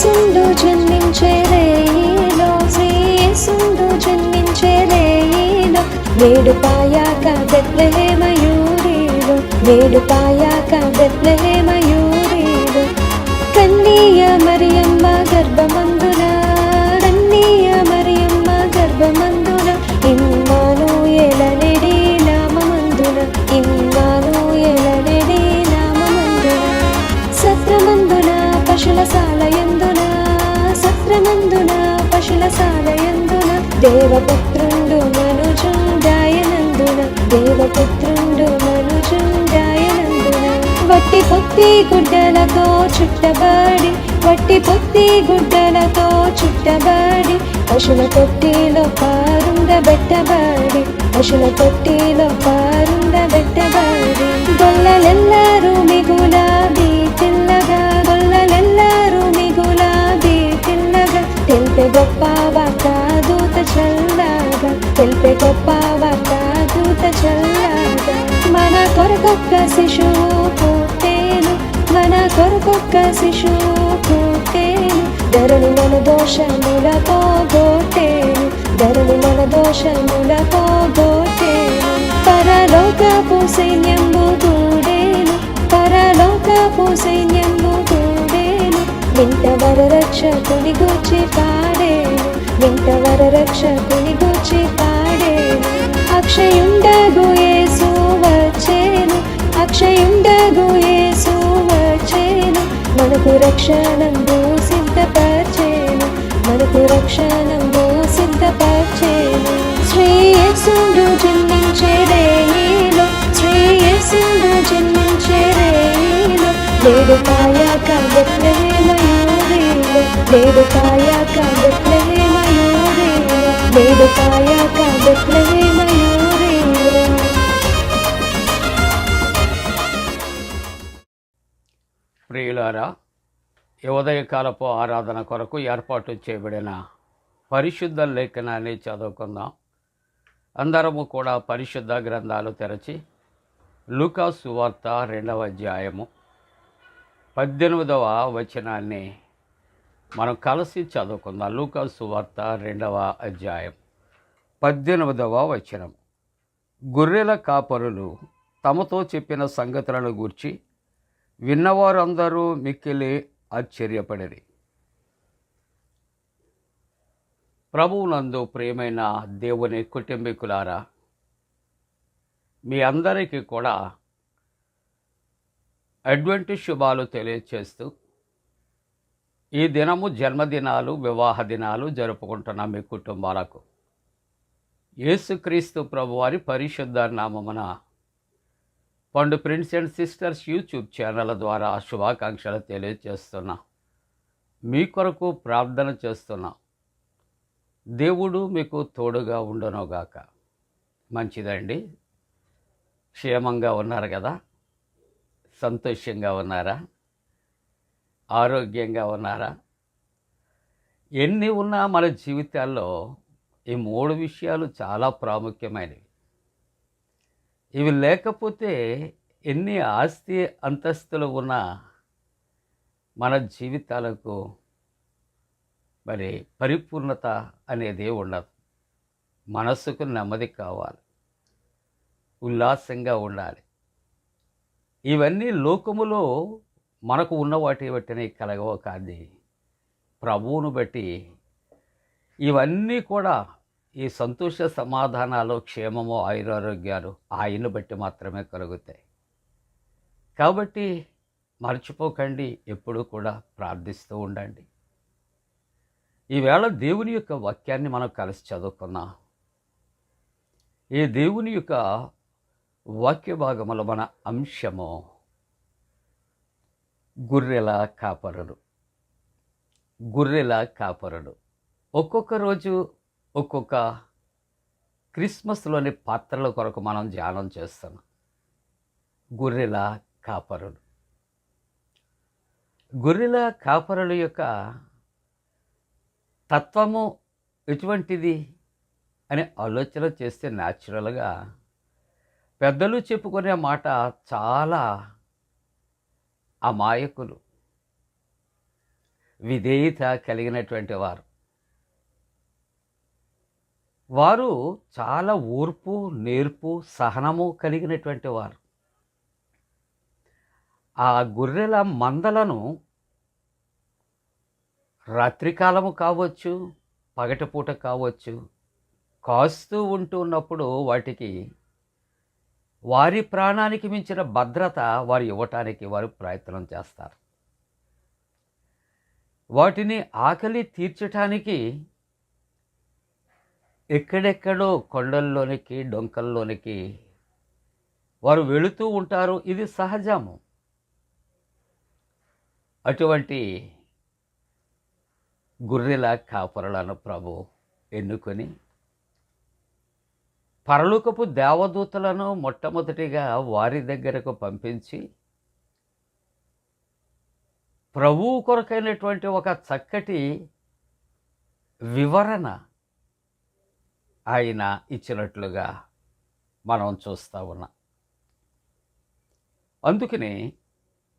శ్రేయసుండు జన్మించే రేయిలో శ్రేయసుండు జన్మించే రేయిలో నేడు పాయాక బెత్లెహేమయూరిలో నేడు పాయాక బెత్లెహేమయూరిలో. కన్నీయ మరియమ్మ గర్భమ దేవపుత్రుండు మనుజుండాయనందున దేవపుత్రుండు మనుజుండాయనందున. వట్టి పొత్తి గుడ్డలతో చుట్టబడి వట్టి పొత్తి గుడ్డలతో చుట్టబడి పశుల తొట్టిలో పారుండబెట్టబడి పశుల తొట్టిలో పారుండబెట్టబడి గొల్లలెల్లారు మిగులాబీ గొప్ప వార్త దూత చల్లాగా తెలిపే గొప్ప వార్త దూత చల్లాగా మన కొరకొక్క శిశువు పుట్టేను మన కొరకొక్క శిశువు పుట్టేను ధరలు మన దోషముల పోగొట్టేను ధరలు మన దోషముల పోగొట్టేను పరలోకపు సైన్యము కూడేను పరలోకపు సైన్యము వింట వర రక్షకుని గూర్చి పాడేను వింట వర రక్షకుని గూర్చి పాడేను అక్షయుండగు యేసు వచ్చేను అక్షయుండగు యేసు వచ్చేను. మనకు రక్షణంబు సిద్ధపరిచేను మనకు రక్షణంబు సిద్ధపరిచేను. జన్మించేదే నీలో శ్రీ శ్రేయసుండు జన్మించే రేయిలో నేడు కాయాక బెత్లెహేమయూరిలో నేడు కాయాక బెత్లెహేమయూరిలో నేడు ప్రియులారా ఉదయకాలపు ఆరాధన కొరకు ఏర్పాటు చేయబడిన పరిశుద్ధ లేఖనాన్ని చదువుకుందాం. అందరము కూడా పరిశుద్ధ గ్రంథాలు తెరచి లూకా సువార్త రెండవ అధ్యాయము పద్దెనిమిదవ వచనాన్ని మనం కలిసి చదువుకుందాం. లూకా సువార్త రెండవ అధ్యాయం పద్దెనిమిదవ వచనం. గొర్రెల కాపరులు తమతో చెప్పిన సంగతులను గూర్చి విన్నవారందరూ మిక్కిలి ఆశ్చర్యపడిరి. ప్రభువునందు ప్రియమైన దేవుని కుటుంబీకులారా మీ అందరికీ కూడా అడ్వెంటి శుభాలు తెలియచేస్తూ ఈ దినము జన్మదినాలు వివాహ దినాలు జరుపుకుంటున్న మీ కుటుంబాలకు. యేసుక్రీస్తు ప్రభువారి పరిశుద్ధ నామమున పండు prince and sisters YouTube channel ద్వారా శుభాకాంక్షలు తెలియజేస్తున్నా మీ కొరకు ప్రార్థన చేస్తున్నా. దేవుడు మీకు తోడుగా ఉండునుగాక. మంచిదండి. క్షేమంగా ఉన్నారు కదా. సంతోషంగా ఉన్నారా? ఆరోగ్యంగా ఉన్నారా? ఎన్ని ఉన్నా మన జీవితాల్లో ఈ మూడు విషయాలు చాలా ప్రాముఖ్యమైనవి. ఇవి లేకపోతే ఎన్ని ఆస్తి అంతస్తులు ఉన్నా మన జీవితాలకు మరి పరిపూర్ణత అనేది ఉండదు. మనసుకు నెమ్మది కావాలి. ఉల్లాసంగా ఉండాలి. ఇవన్నీ లోకములో మనకు ఉన్న వాటి బట్టినే కలగవ కానీ ప్రభువును బట్టి ఇవన్నీ కూడా ఈ సంతోష సమాధానాలు క్షేమము ఆయురారోగ్యాలు ఆయన్ని బట్టి మాత్రమే కలుగుతాయి. కాబట్టి మర్చిపోకండి ఎప్పుడూ కూడా ప్రార్థిస్తూ ఉండండి. ఈవేళ దేవుని యొక్క వాక్యాన్ని మనం కలిసి చదువుకున్నాం ఈ దేవుని యొక్క వాక్య భాగముల మన అంశము గొర్రెల కాపరుడు గొర్రెల కాపరుడు ఒక్కొక్క రోజు ఒక్కొక్క క్రిస్మస్లోని పాత్రల కొరకు మనం ధ్యానం చేస్తాం. గొర్రెల కాపరుడు గొర్రెల కాపరుల యొక్క తత్వము ఎటువంటిది అనే ఆలోచన చేస్తే న్యాచురల్గా పెద్దలు చెప్పుకునే మాట చాలా అమాయకులు విధేయత కలిగినటువంటి వారు. వారు చాలా ఓర్పు నేర్పు సహనము కలిగినటువంటి వారు. ఆ గొర్రెల మందలను రాత్రికాలము కావచ్చు పగటిపూట కావచ్చు కాస్తూ ఉంటున్నప్పుడు వాటికి వారి ప్రాణానికి మించిన భద్రత వారు ఇవ్వటానికి వారు ప్రయత్నం చేస్తారు. వాటిని ఆకలి తీర్చటానికి ఎక్కడెక్కడో కొండల్లోనికి డొంకల్లోనికి వారు వెళుతూ ఉంటారు. ఇది సహజము. అటువంటి గొర్రెల కాపరులను ప్రభు ఎన్నుకొని పరలోకపు దేవదూతలను మొట్టమొదటిగా వారి దగ్గరకు పంపించి ప్రభువు కొరకైనటువంటి ఒక చక్కటి వివరణ ఆయన ఇచ్చినట్లుగా మనం చూస్తూ ఉన్నాం. అందుకని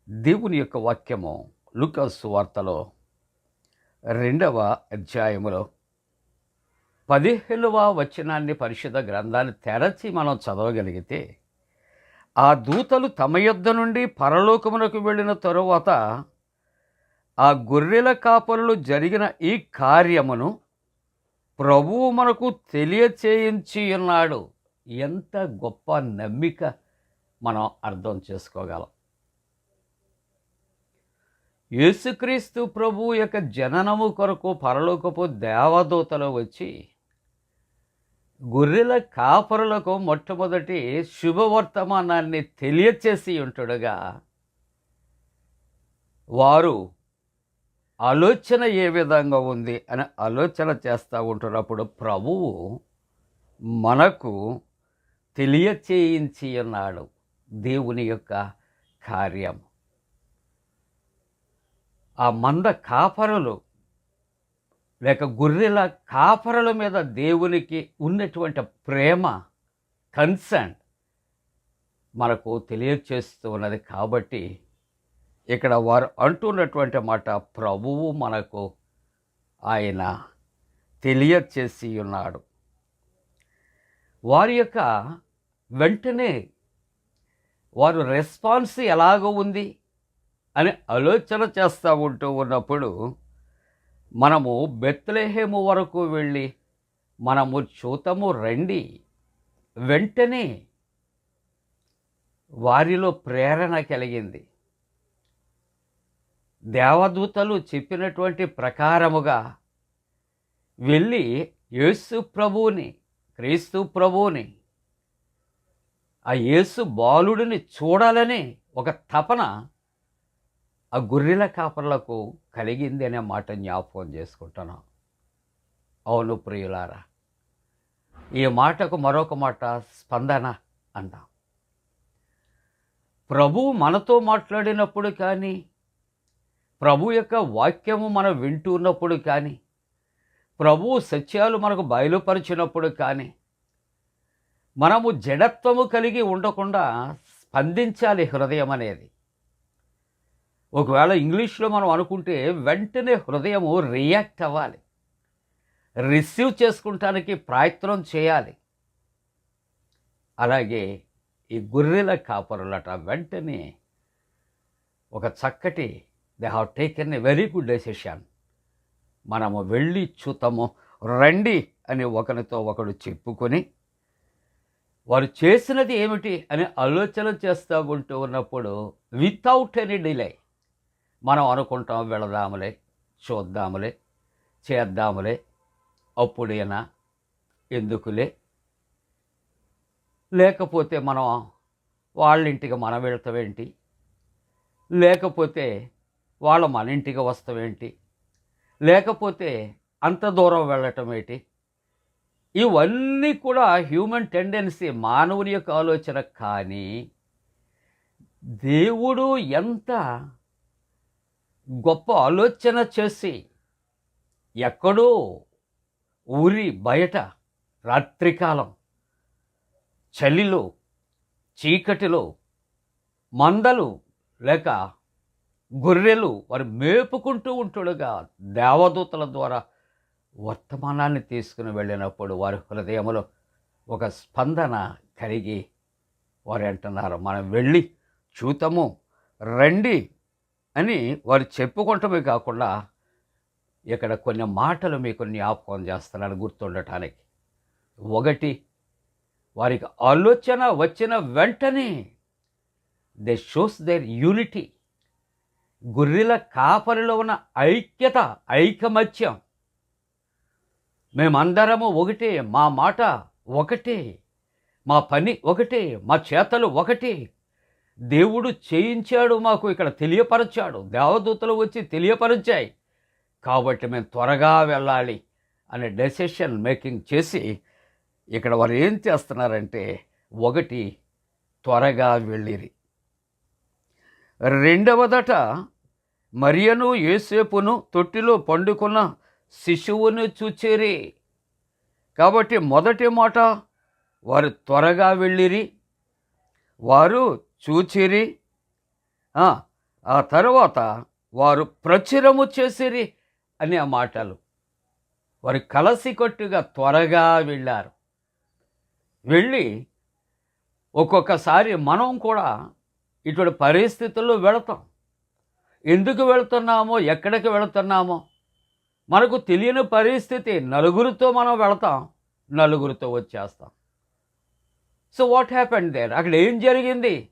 దేవుని యొక్క వాక్యము లుకస్ వార్తలో రెండవ అధ్యాయములో పదిహేనవ వచనాన్ని పరిశుద్ధ గ్రంథాన్ని తెరచి మనం చదవగలిగితే ఆ దూతలు తమ యుద్ధ నుండి పరలోకమునకు వెళ్ళిన తరువాత ఆ గొర్రెల కాపరులు జరిగిన ఈ కార్యమును ప్రభువు మనకు తెలియచేయించి ఉన్నాడు. ఎంత గొప్ప నమ్మిక మనం అర్థం చేసుకోగలం. యేసుక్రీస్తు ప్రభు యొక్క జననము కొరకు పరలోకపు దేవదూతలు వచ్చి గొర్రెల కాపరులకు మొట్టమొదటి శుభవర్తమానాన్ని తెలియచేసి ఉంటుండగా వారు ఆలోచన ఏ విధంగా ఉంది అని ఆలోచన చేస్తూ ఉంటున్నప్పుడు ప్రభువు మనకు తెలియచేయించి ఉన్నాడు దేవుని యొక్క కార్యం. ఆ మంద కాపరులు లేక గొర్రెల కాపరల మీద దేవునికి ఉన్నటువంటి ప్రేమ కన్సర్న్ మనకు తెలియచేస్తూ ఉన్నది కాబట్టి ఇక్కడ వారు అంటున్నటువంటి మాట ప్రభువు మనకు ఆయన తెలియచేసి ఉన్నాడు. వారి యొక్క వెంటనే వారు రెస్పాన్స్ ఎలాగో ఉంది అని ఆలోచన చేస్తూ ఉంటూ ఉన్నప్పుడు మనము బెత్లెహేము వరకు వెళ్ళి మనము చూతము రండి. వెంటనే వారిలో ప్రేరణ కలిగింది. దేవదూతలు చెప్పినటువంటి ప్రకారముగా వెళ్ళి యేసు ప్రభువుని క్రీస్తు ప్రభువుని ఆ యేసు బాలుడిని చూడాలని ఒక తపన ఆ గొర్రెల కాపర్లకు కలిగింది అనే మాట జ్ఞాపకం చేసుకుంటున్నాం. అవును ప్రియులారా ఈ మాటకు మరొక మాట స్పందన అంటాం. ప్రభు మనతో మాట్లాడినప్పుడు కానీ ప్రభు యొక్క వాక్యము మనం వింటున్నప్పుడు కానీ ప్రభు సత్యాలు మనకు బయలుపరిచినప్పుడు కానీ మనము జడత్వము కలిగి ఉండకుండా స్పందించాలి హృదయం అనేది. ఒకవేళ ఇంగ్లీష్లో మనం అనుకుంటే వెంటనే హృదయము రియాక్ట్ అవ్వాలి. రిసీవ్ చేసుకుంటానికి ప్రయత్నం చేయాలి. అలాగే ఈ గొర్రెల కాపరులట వెంటనే ఒక చక్కటి they have taken a very good decision. మనము వెళ్ళి చూతము రండి అని ఒకరితో ఒకడు చెప్పుకొని వారు చేసినది ఏమిటి అని ఆలోచన చేస్తూ ఉంటూ ఉన్నప్పుడు వితౌట్ ఎనీ డిలే మనం అనుకుంటాం వెళదాములే చూద్దాములే చేద్దాములే అప్పుడైనా ఎందుకులే? లేకపోతే మనం వాళ్ళ ఇంటికి మనం వెళ్తామేంటి లేకపోతే వాళ్ళ మన ఇంటికి వస్తామేంటి లేకపోతే అంత దూరం వెళ్ళటం ఏంటి? ఇవన్నీ కూడా హ్యూమన్ టెండెన్సీ మానవుని యొక్క ఆలోచన. కానీ దేవుడు ఎంత గొప్ప ఆలోచన చేసి ఎక్కడో ఊరి బయట రాత్రికాలం చలిలో చీకటిలో మందలు లేక గొర్రెలు వారు మేపుకుంటూ ఉంటుండగా దేవదూతల ద్వారా వర్తమానాన్ని తీసుకుని వెళ్ళినప్పుడు వారి హృదయంలో ఒక స్పందన కలిగి వారు అంటున్నారు. మనం వెళ్ళి చూతము రండి అని వారు చెప్పుకుంటమే కాకుండా ఇక్కడ కొన్ని మాటలు మీకు జ్ఞాపకం చేస్తున్నాను గుర్తుండటానికి. ఒకటి వారికి ఆలోచన వచ్చిన వెంటనే దే షోస్ దేర్ యూనిటీ గొర్రెల కాపరిలో ఉన్న ఐక్యత ఐకమత్యం. మేమందరము ఒకటే మా మాట ఒకటే మా పని ఒకటే మా చేతలు ఒకటే దేవుడు చేయించాడు మాకు ఇక్కడ తెలియపరచాడు. దేవదూతలు వచ్చి తెలియపరిచాయి. కాబట్టి మేము త్వరగా వెళ్ళాలి అనే డెసిషన్ మేకింగ్ చేసి ఇక్కడ వారు ఏం చేస్తున్నారంటే ఒకటి త్వరగా వెళ్ళిరి. రెండవదట మరియను ఏసేపును తొట్టిలో పండుకున్న శిశువును చూచేరి. కాబట్టి మొదటి మాట వారు త్వరగా వెళ్ళిరి. వారు చూచిరి. ఆ, తర్వాత వారు ప్రచురము చేసిరి అనే ఆ మాటలు. వారు కలసికట్టుగా త్వరగా వెళ్ళారు. వెళ్ళి ఒక్కొక్కసారి మనం కూడా ఇటువంటి పరిస్థితుల్లో వెళతాం. ఎందుకు వెళుతున్నామో ఎక్కడికి వెళుతున్నామో మనకు తెలియని పరిస్థితి నలుగురితో మనం వెళతాం నలుగురితో వచ్చేస్తాం. సో వాట్ హ్యాపెండ్ దేర్ అక్కడ ఏం జరిగింది?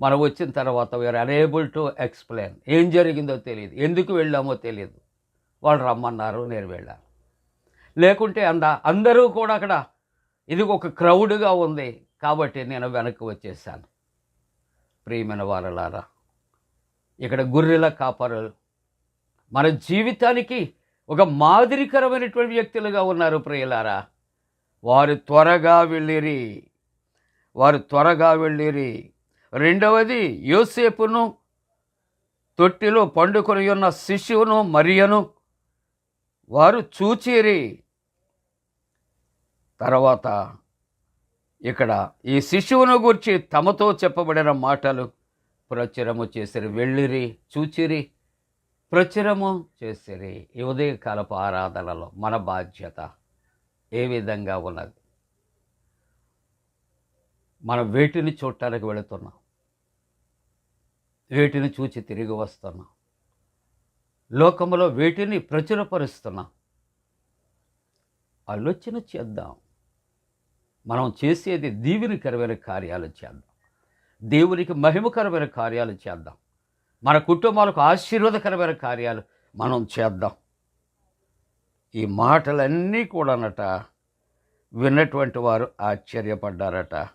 మనం వచ్చిన తర్వాత వీఆర్ అనేబుల్ టు ఎక్స్ప్లెయిన్ ఏం జరిగిందో తెలియదు. ఎందుకు వెళ్ళామో తెలియదు. వాళ్ళు రమ్మన్నారు నేను వెళ్ళాను. లేకుంటే అంద అందరూ కూడా అక్కడ ఇది ఒక క్రౌడ్గా ఉంది. కాబట్టి నేను వెనక్కి వచ్చేసాను. ప్రియమైన వారలారా ఇక్కడ గొర్రెల కాపరులు మన జీవితానికి ఒక మాదిరికరమైనటువంటి వ్యక్తులుగా ఉన్నారు ప్రియులారా. వారు త్వరగా వెళ్ళిరి. వారు త్వరగా వెళ్ళిరి. రెండవది యోసేపును తొట్టిలో పండుకొని ఉన్న శిశువును మరియను వారు చూచిరి. తర్వాత ఇక్కడ ఈ శిశువును గురించి తమతో చెప్పబడిన మాటలు ప్రచురము చేసిరి. వెళ్ళిరి చూచిరి ప్రచురము చేసిరి. ఈ ఉదయకాలపు ఆరాధనలో మన బాధ్యత ఏ విధంగా ఉన్నది? మనం వేటిని చూడటానికి వెళుతున్నాం? వేటిని చూచి తిరిగి వస్తున్నాం. లోకంలో వేటిని ప్రచురపరుస్తున్నాం. ఆలోచన చేద్దాం. మనం చేసేది దీవెనికరమైన కార్యాలు చేద్దాం. దేవునికి మహిమకరమైన కార్యాలు చేద్దాం. మన కుటుంబాలకు ఆశీర్వాదకరమైన కార్యాలు మనం చేద్దాం. ఈ మాటలన్నీ కూడానట విన్నటువంటి వారు ఆశ్చర్యపడ్డారట.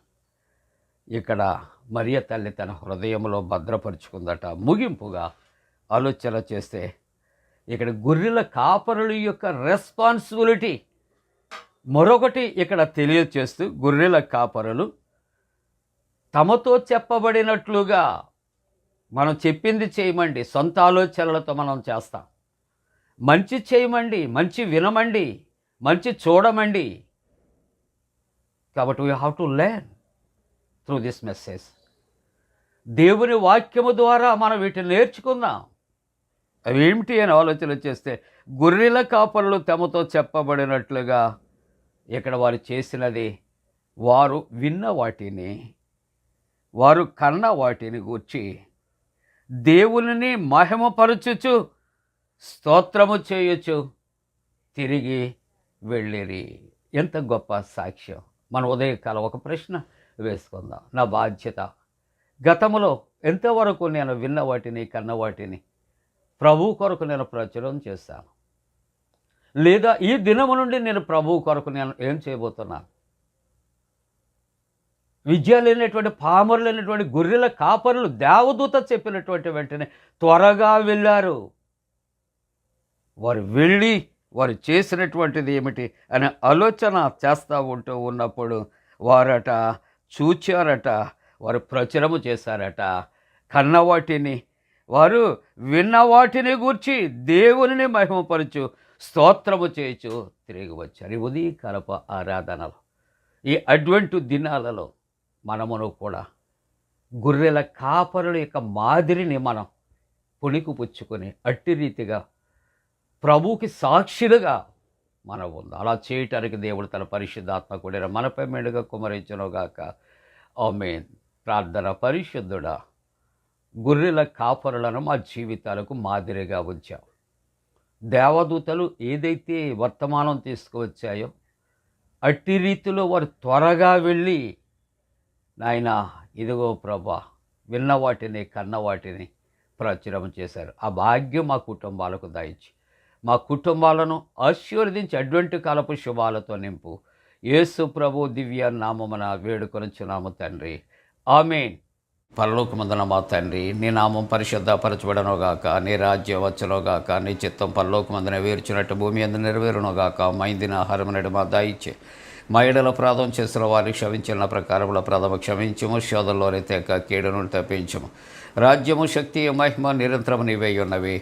ఇక్కడ మరియ తల్లి తన హృదయంలో భద్రపరుచుకుందట. ముగింపుగా ఆలోచన చేస్తే ఇక్కడ గొర్రెల కాపరుల యొక్క రెస్పాన్సిబిలిటీ మరొకటి ఇక్కడ తెలియచేస్తూ గొర్రెల కాపరులు తమతో చెప్పబడినట్లుగా మనం చెప్పింది చేయమండి సొంత ఆలోచనలతో మనం చేస్తాం. మంచి చేయమండి మంచి వినమండి మంచి చూడమండి. కాబట్టి we have to learn through this message దేవుని వాక్యము ద్వారా మనం వీటిని నేర్చుకుందాం. అవి ఏమిటి అని ఆలోచన చేస్తే గొర్రెల కాపరులు తమతో చెప్పబడినట్లుగా ఇక్కడ వారు చేసినది వారు విన్న వాటిని వారు కన్న వాటిని గూర్చి దేవుని మహిమపరచుచు స్తోత్రము చేయొచ్చు తిరిగి వెళ్ళిరి. ఎంత గొప్ప సాక్ష్యం. మన ఉదయకాలం ఒక ప్రశ్న. వేసుకుందాం. నా బాధ్యత. గతంలో ఎంతవరకు నేను విన్న వాటిని కన్న వాటిని ప్రభు కొరకు నేను ప్రచురం చేశాను. లేదా ఈ దినము నుండి నేను ప్రభు కొరకు నేను ఏం చేయబోతున్నాను? విద్య లేనటువంటి పామరు లేనటువంటి గొర్రెల కాపరులు దేవదూత చెప్పినటువంటి వెంటనే త్వరగా వెళ్ళారు. వారు వెళ్ళి వారు చేసినటువంటిది ఏమిటి అనే ఆలోచన చేస్తూ ఉంటూ ఉన్నప్పుడు వారట చూచారట వారు ప్రచురము చేశారట. కన్న వాటిని వారు విన్నవాటిని గూర్చి దేవునిని మహిమపరచు స్తోత్రము చేయొచ్చు తిరిగి వచ్చారు ఈ ఉదయకాలప ఆరాధనలు ఈ అడ్వెంటు దినాలలో మనమును కూడా గొర్రెల కాపరుల యొక్క మాదిరిని మనం పుణికి పుచ్చుకొని అట్టి రీతిగా ప్రభువుకి సాక్షులుగా మనం ఉంది అలా చేయటానికి దేవుడు తన పరిశుద్ధాత్మ కూడా మనపై మెండుగా కుమరించనుగాక ఆమెన్. ప్రార్థన పరిశుద్ధుడా గొర్రెల కాపరులను మా జీవితాలకు మాదిరిగా ఉంచావు. దేవదూతలు ఏదైతే వర్తమానం తీసుకువచ్చాయో అట్టి రీతిలో వారు త్వరగా వెళ్ళి నాయన ఇదిగో ప్రభా విన్న వాటిని కన్న వాటిని ప్రచురం చేశారు. ఆ భాగ్యం మా కుటుంబాలకు దాయించి మా కుటుంబాలను ఆశీర్వదించి అడ్వంటి కాలపు శుభాలతో నింపు. యేసు ప్రభు దివ్య నామమున వేడుకొనుచున్నాము తండ్రి. ఆమెన్. పరలోకమందున మా తండ్రి నీ నామం పరిశుద్ధపరచబడనుగాక నీ రాజ్యం వచ్చునుగాక నీ చిత్తం పరలోకమందున వేర్చినట్టు భూమి అందు నెరవేరునుగాక. మైందిన ఆహారమునడు మా దాయిచ్చే మా ఎడల ప్రాధం చేసిన వారికి క్షమించిన ప్రకారముల ప్రథమ క్షమించము శోధంలోనే తెక కీడును తప్పించము. రాజ్యము శక్తి మహిమ నిరంతరం నీవై ఉన్నవి.